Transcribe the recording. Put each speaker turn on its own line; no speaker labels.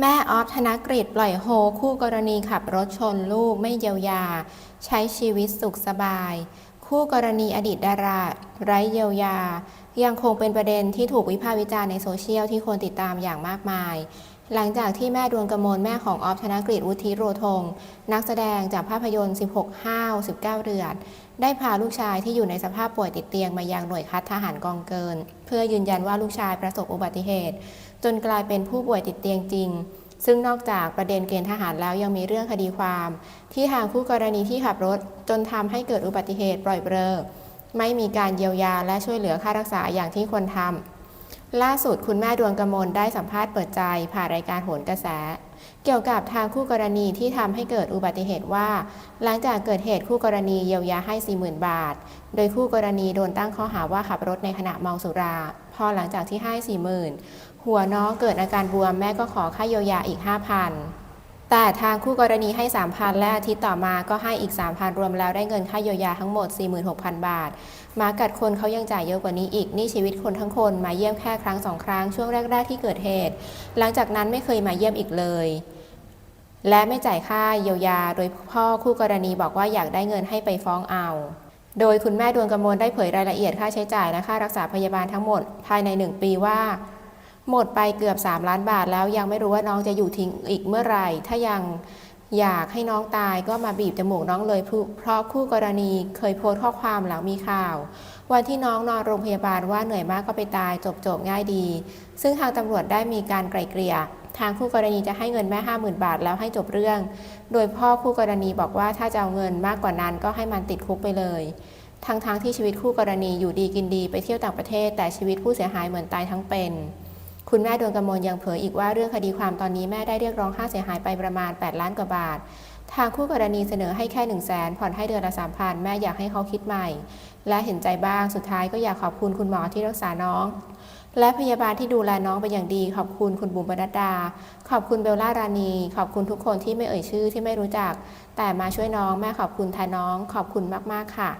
แม่ออฟธนกฤษปล่อยโฮ คู่กรณีขับรถชนลูกไม่เยียวยา ใช้ชีวิตสุขสบาย คู่กรณีอดีตดารา ไร้เยียวยา ยังคงเป็นประเด็นที่ถูกวิพากษ์วิจารณ์ในโซเชียลที่คนติดตามอย่างมากมาย หลังจากที่แม่ดวงกระมลแม่ของออฟธนกฤษวุฒิโรธง นักแสดงจากภาพยนตร์ 16 ห้าว 19 เดือนได้พาลูกชายที่อยู่ในสภาพป่วยติดเตียงมายังหน่วยคัดทหารกองเกิน เพื่อยืนยันว่าลูกชายประสบอุบัติเหตุ จนกลายเป็นผู้ป่วยติดเตียงจริง ซึ่งนอกจากประเด็นเกณฑ์ทหารแล้วยังมีเรื่องคดีความ ที่ทางคู่กรณีที่ขับรถ จนทำให้เกิดอุบัติเหตุปล่อยเบลอไม่มีการเยียวยาและช่วยเหลือค่ารักษาอย่างที่ควรทำ ล่าสุดคุณแม่ดวงกมลได้สัมภาษณ์เปิดใจผ่านรายการโหนกระแส เกี่ยวกับทางคู่กรณีที่ทำให้เกิดอุบัติเหตุว่า หลังจากเกิดเหตุคู่กรณีเยียวยาให้ 40,000 บาท โดยคู่กรณีโดนตั้งข้อหาว่าขับรถในขณะเมาสุรา พอหลังจากที่ให้ 40,000 หัวน้องเกิดอาการบวมแม่ก็ขอค่าเยียวยาอีก 5,000 แต่ทางคู่กรณีให้ 3,000 และอาทิตย์ต่อมาก็ให้อีก 3,000 รวมแล้วได้เงินค่าเยียวยาทั้งหมด 46,000 บาทหมากัดคนเขายังจ่ายเยอะกว่านี้อีก นี่ชีวิตคนทั้งคนมาเยี่ยมแค่ครั้งสองครั้งช่วงแรก ๆ ที่เกิดเหตุ หลังจากนั้นไม่เคยมาเยี่ยมอีกเลย และไม่จ่ายค่าเยียวยา โดยพ่อคู่กรณีบอกว่าอยากได้เงินให้ไปฟ้องเอา โดยคุณแม่ดวงกำมลได้เผยรายละเอียดค่าใช้จ่ายและค่ารักษาพยาบาลทั้งหมดภายใน 1 ปีว่า หมดไปเกือบ 3 ล้านบาทแล้วยังไม่รู้ว่าน้องจะอยู่ทิ้งอีกเมื่อไหร่ ถ้ายังอยากให้น้องตายก็มาบีบจมูกน้องเลย เพราะคู่กรณีเคยโพสต์ข้อความหลังมีข่าว วันที่น้องนอนโรงพยาบาลว่าเหนื่อยมากก็ไปตายจบจบง่ายดี ซึ่งทางตำรวจได้มีการไกล่เกลี่ยทางคู่กรณีจะให้เงินแม่ห้าหมื่นบาทแล้วให้จบเรื่อง โดยพ่อคู่กรณีบอกว่าถ้าจะเอาเงินมากกว่านั้นก็ให้มันติดคุกไปเลย ทั้งๆทที่ชีวิตคู่กรณีอยู่ดีกินดีไปเที่ยวต่างประเทศ แต่ชีวิตผู้เสียหายเหมือนตายทั้งเป็น คุณแม่ดวงกมลยังเผยอีกว่าเรื่องคดีความตอนนี้แม่ได้เรียกร้องค่าเสียหายไปประมาณ 8 ล้านกว่าบาท ทางคู่กรณีเสนอให้แค่1 0 0 0 0แสนผ่อนให้เดือนละ3,000 แม่อยากให้เขาคิดใหม่ และเห็นใจบ้างสุดท้ายก็อยากขอบคุณคุณหมอที่รักษาน้อง และพยาบาลที่ดูแลน้องเป็นอย่างดี ขอบคุณคุณบุ๋มบรรดา ขอบคุณเบลล่ารานีขอบคุณทุกคนที่ไม่เอ่ยชื่อที่ไม่รู้จัก แต่มาช่วยน้องแม่ขอบคุณแทนน้อง ขอบคุณมากๆค่ะ